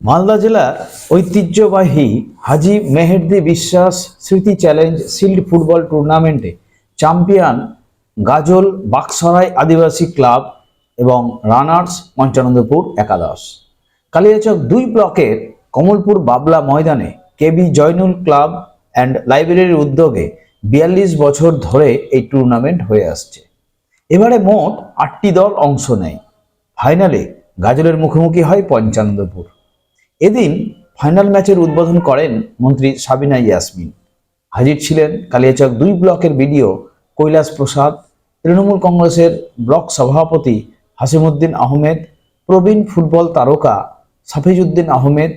মালদা জেলার ঐতিহ্যবাহী হাজি মেহেরদি বিশ্বাস স্মৃতি চ্যালেঞ্জ শিল্ড ফুটবল টুর্নামেন্টে চ্যাম্পিয়ন গাজল বাকসরাই আদিবাসী ক্লাব এবং রানার্স পঞ্চানন্দপুর একাদশ। কালিয়াচক দুই ব্লকের কমলপুর বাবলা ময়দানে কেবি জয়নুল ক্লাব অ্যান্ড লাইব্রেরির উদ্যোগে বিয়াল্লিশ বছর ধরে এই টুর্নামেন্ট হয়ে আসছে। এবারে মোট আটটি দল অংশ নেয়। ফাইনালে গাজলের মুখোমুখি হয় পঞ্চানন্দপুর। এদিন ফাইনাল ম্যাচের উদ্বোধন করেন মন্ত্রী সাবিনা ইয়াসমিন। হাজির ছিলেন কালিয়াচক দুই ব্লকের বিডিও কৈলাস প্রসাদ, তৃণমূল কংগ্রেসের ব্লক সভাপতি হাসিমুদ্দিন আহমেদ, প্রবীণ ফুটবল তারকা সাফিজউদ্দিন আহমেদ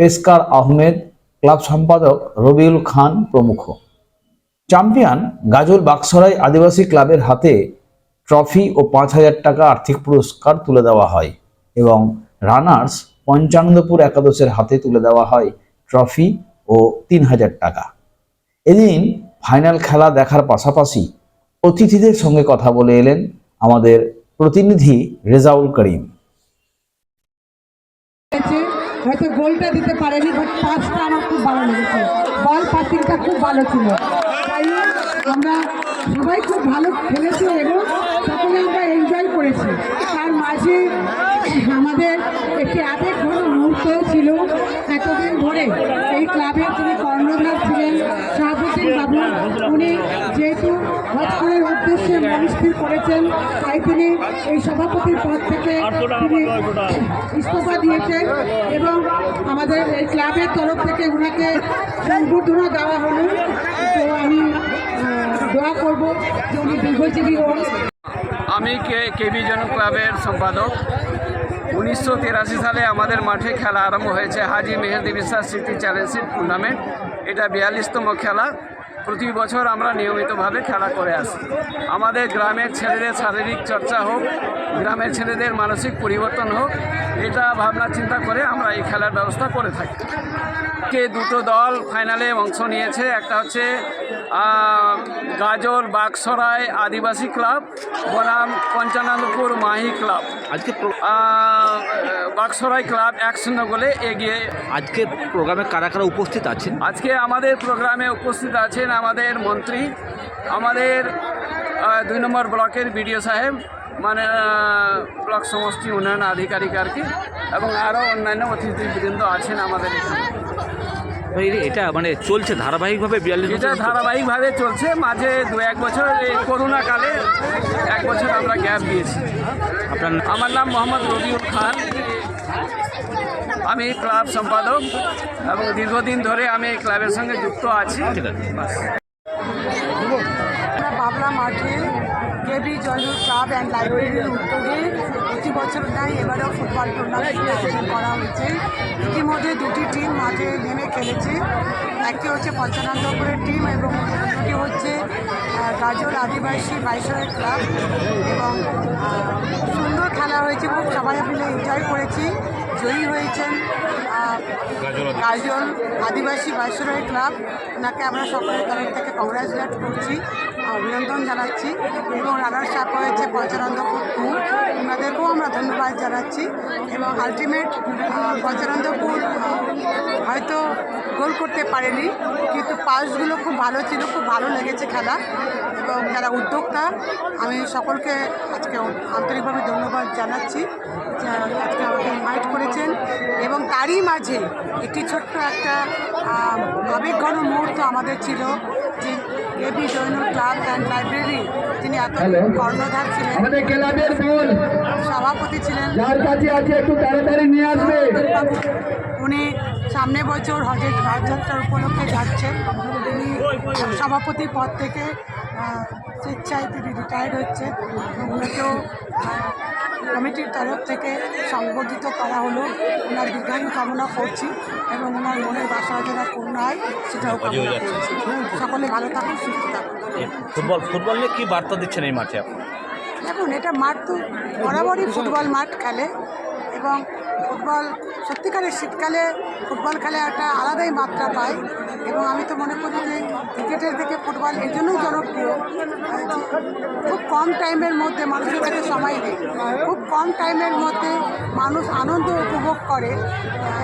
পেস্কার আহমেদ, ক্লাব সম্পাদক রবিউল খান প্রমুখ। চ্যাম্পিয়ন গাজল বাক্সরাই আদিবাসী ক্লাবের হাতে ট্রফি ও পাঁচ হাজার টাকা আর্থিক পুরস্কার তুলে দেওয়া হয় এবং রানার্স পঞ্চানন্দপুর একাদশের হাতে তুলে দেওয়া হয় ট্রফি ও তিন হাজার টাকা। এদিন ফাইনাল খেলা দেখার পাশাপাশি অতিথিদের সঙ্গে কথা বলে এলেন আমাদের প্রতিনিধি রেজাউল করিম। হয়তো গোলটা দিতে পারেনি বাট পাসটা আমার খুব ভালো লেগেছে। বল পাসিংটা খুব ভালো ছিল। আমরা সবাই খুব ভালো খেলেছি এবং সকলে আমরা এনজয় করেছি তার মাঝে আমাদের একটি আবেগ ঘন মুহূর্ত ছিল এতদিন ধরে এই ক্লাবের যিনি কর্ণধার ছিলেন শাহাবুদ্দিন বাবু উনি যেহেতু হজপুরের উদ্দেশ্যে মনস্থির করেছেন, তাই তিনি এই সভাপতির পদ থেকে তিনি ইস্তফা দিয়েছেন এবং আমাদের এই ক্লাবের তরফ থেকে ওনাকে দেওয়া তো আমি দোয়া যে উনি দীর্ঘজীবী আমি কে, কেবি জন ক্লাবের সম্পাদক। উনিশশো তিরাশি সালে আমাদের মাঠে খেলা আরম্ভ হয়েছে হাজি মেহেদি বিশ্বাস স্মৃতি চ্যালেঞ্জশিপ টুর্নামেন্ট এটা বিয়াল্লিশতম খেলা। প্রতি বছর আমরা নিয়মিতভাবে খেলা করে আসি। আমাদের গ্রামের ছেলেদের শারীরিক চর্চা হোক, গ্রামের ছেলেদের মানসিক পরিবর্তন হোক, এটা ভাবনা চিন্তা করে আমরা এই খেলার ব্যবস্থা করে থাকি। কে দুটো দল ফাইনালে অংশ নিয়েছে। একটা হচ্ছে গাজল বাগসরাই আদিবাসী ক্লাব বনাম পঞ্চানন্দপুর মাহি ক্লাব। আজকে বাগসরাই ক্লাব এক শূন্য গোলে এগিয়ে আজকে প্রোগ্রামে কারা কারা উপস্থিত আছেন? আজকে আমাদের প্রোগ্রামে উপস্থিত আছেন আমাদের মন্ত্রী আমাদের দুই নম্বর ব্লকের বিডিও সাহেব মানে ব্লক সমষ্টি উন্নয়ন আধিকারিক আর কি এবং আরও অন্যান্য অতিথিবৃন্দ আছেন আমাদের এখানে। এটা মানে চলছে ধারাবাহিকভাবে বিয়াল্লিশ এটা ধারাবাহিকভাবে চলছে মাঝে দু এক বছর এই করোনা কালে এক বছর আমরা গ্যাপ দিয়েছি। আপনার আমার নাম মোহাম্মদ রবিউল খান। আমি ক্লাব সম্পাদক এবং দীর্ঘদিন ধরে আমি এই ক্লাবের সঙ্গে যুক্ত আছি। ঠিক আছে। বাবলা মাঠে কেবি জয়নুর ক্লাব অ্যান্ড লাইব্রেরির উদ্যোগে প্রতি বছর নাই এবারেও ফুটবল টুর্নামেন্ট আয়োজন করা হয়েছে। ইতিমধ্যে দুটি টিম মাঠে নেমে খেলেছে। একটি হচ্ছে পঞ্চানন্দপুরের টিম এবং দুটি হচ্ছে গাজল আদিবাসী বাইশরের ক্লাব। এবং সুন্দর খেলা হয়েছে খুব সবাই মিলে এনজয় করেছি। জয়ী হয়েছেন গাজল আদিবাসী বাইশরাই ক্লাব। ওনাকে আমরা সকলের তরফ থেকে কংগ্রাচুলেট করছি। অভিনন্দন জানাচ্ছি এবং রানার্স আপ হয়েছে পঞ্চানন্দপুর টু। ওনাদেরকেও আমরা ধন্যবাদ জানাচ্ছি এবং আলটিমেট পঞ্চানন্দপুর হয়তো গোল করতে পারেনি, কিন্তু পাসগুলো খুব ভালো ছিল, খুব ভালো লেগেছে খেলা। এবং যারা উদ্যোক্তা, আমি সকলকে আজকে আন্তরিকভাবে ধন্যবাদ জানাচ্ছি আজকে আমাকে ইনভাইট করেছেন। এবং তারই মাঝে একটি ছোট্ট একটা আবেগঘন মুহূর্ত আমাদের ছিল A B Zainul club and library যিনি এত কর্ণধার ছিলেন। আমাদের ক্লাবের বল। সভাপতি ছিলেন। যার কাছে আছে একটু তাড়াতাড়ি নিয়ে আসবে। উনি সামনে বছর হজের রথযাত্রার উপলক্ষে যাচ্ছেন তিনি সভাপতি পদ থেকে স্বেচ্ছায় তিনি রিটায়ার্ড ওনাকেও আহ, কমিটির তরফ থেকে সংবর্ধিত করা হলো। ওনার দীর্ঘায়ু কামনা করছি এবং ওনার মনের বাসা যেন পূর্ণ হয় সেটাও কামনা করছি। সকলে ভালো থাকুন সুস্থ থাকুন। ফুটবল ফুটবল নিয়ে কি বার্তা দিচ্ছেন এই মাঠে আপনি? দেখুন এটা মাঠ তো বরাবরই ফুটবল মাঠ খেলে। এবং ফুটবল, সত্যিকারের শীতকালে ফুটবল খেলা একটা আলাদাই মাত্রা পায় এবং আমি তো মনে করি যে ক্রিকেটের থেকে ফুটবল এই জন্যই জনপ্রিয়। খুব কম টাইমের মধ্যে মানুষের কাছে সময় নেই খুব কম টাইমের মধ্যে মানুষ আনন্দ উপভোগ করে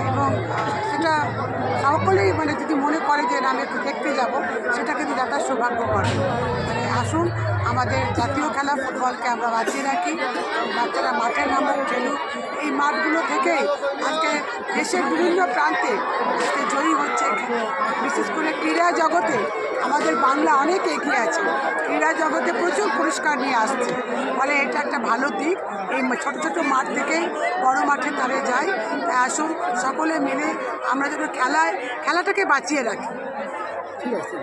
এবং সেটা সকলেই মানে যদি মনে করে যে না, আমি একটু দেখতে যাব, সেটা কিন্তু দেখার সৌভাগ্য করে। মানে আসুন, আমাদের জাতীয় খেলা ফুটবলকে আমরা বাঁচিয়ে রাখি। বাচ্চারা মাঠে নামুক, খেলুক, এই মাঠগুলো থেকেই আজকে দেশের বিভিন্ন প্রান্তে আজকে জয়ী হচ্ছে বিশেষ করে ক্রীড়া জগতে আমাদের বাংলা অনেক এগিয়ে আছে। ক্রীড়া জগতে প্রচুর পুরস্কার নিয়ে আসছে। ফলে এটা একটা ভালো দিক। এই ছোট ছোট মাঠ থেকেই বড় মাঠে তারে যায়। তাই আসুন সকলে মিলে আমরা যেন খেলায়, খেলাটাকে বাঁচিয়ে রাখি। ঠিক আছে।